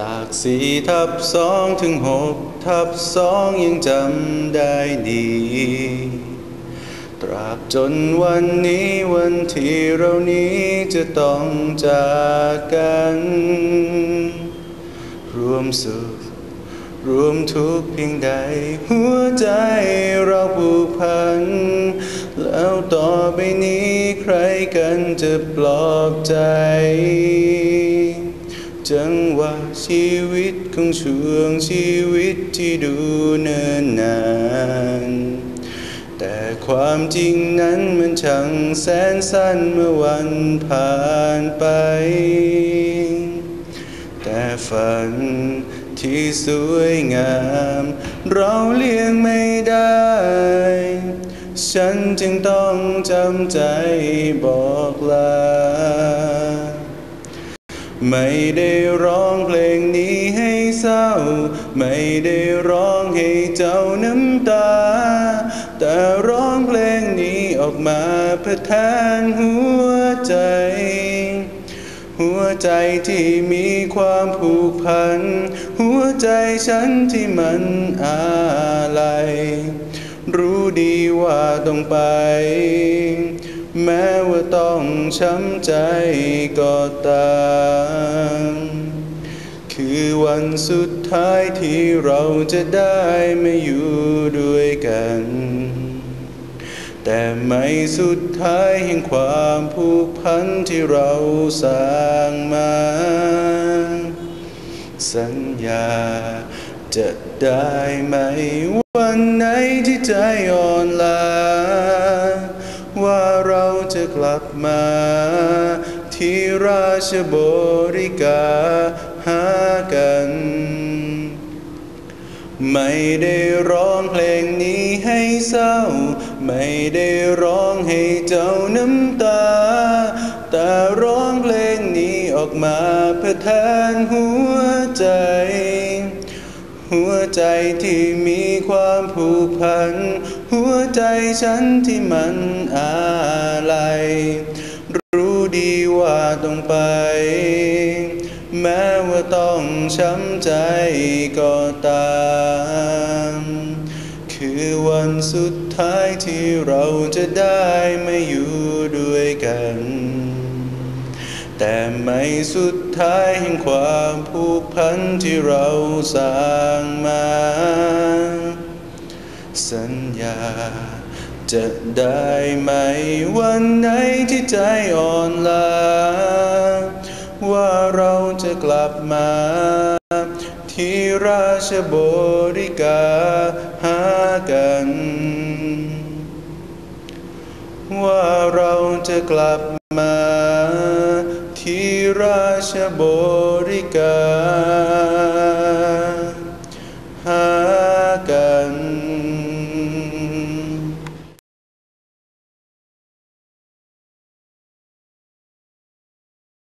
จากสี่ทับสองถึงหกทับสองยังจำได้ดีตราบจนวันนี้วันที่เรานี้จะต้องจากกัน รวมสุขรวมทุกข์เพียงใด หัวใจเราผูกพัน แล้วต่อไปนี้ใครกันจะปลอบใจ จังหวะชีวิตของช่วงชีวิตที่ดูเนินนาน แต่ความจริงนั้นมันช่างแสนสั้นเมื่อวันผ่านไป แต่ฝันที่สวยงาม เราเลี่ยงไม่ได้ ฉันจึงต้องจำใจบอกลา ไม่ได้ร้องเพลงนี้ให้เศร้า ไม่ได้ร้องให้เจ้าน้ำตา แต่ร้องเพลงนี้ออกมาเพื่อแทนหัวใจ หัวใจที่มีความผูกพัน หัวใจฉันที่มันอะไรรู้ดีว่าต้องไป แม้ว่าต้องช้ำใจก็ตาม สุดท้ายที่เราจะได้มาอยู่ด้วยกัน แต่ไม่สุดท้ายแห่งความผูกพันที่เราสร้างมา สัญญาจะได้ไหมวันไหนที่ใจอ่อนล้าว่าเราจะกลับมา ที่ราชบริกา หากัน ไม่ได้ร้องเพลงนี้ให้เศร้า ไม่ได้ร้องให้เจ้าน้ำตา แต่ร้องเพลงนี้ออกมาเพื่อแทนหัวใจ หัวใจที่มีความผูกพัน หัวใจฉันที่มันอะไรรู้ดีว่าต้องไป ต้องช้ำใจก็ตาม คือวันสุดท้ายที่เราจะได้ไมาอยู่ด้วยกัน แต่ไม่สุดท้ายแห่งความผูกพันที่เราสร้างมา สัญญาจะได้ไหมวันไหนที่ใจอ่อนล้า ว่าเราจะกลับมา ที่ราชบริกาหากัน ว่าเราจะกลับมา ที่ราชบริการ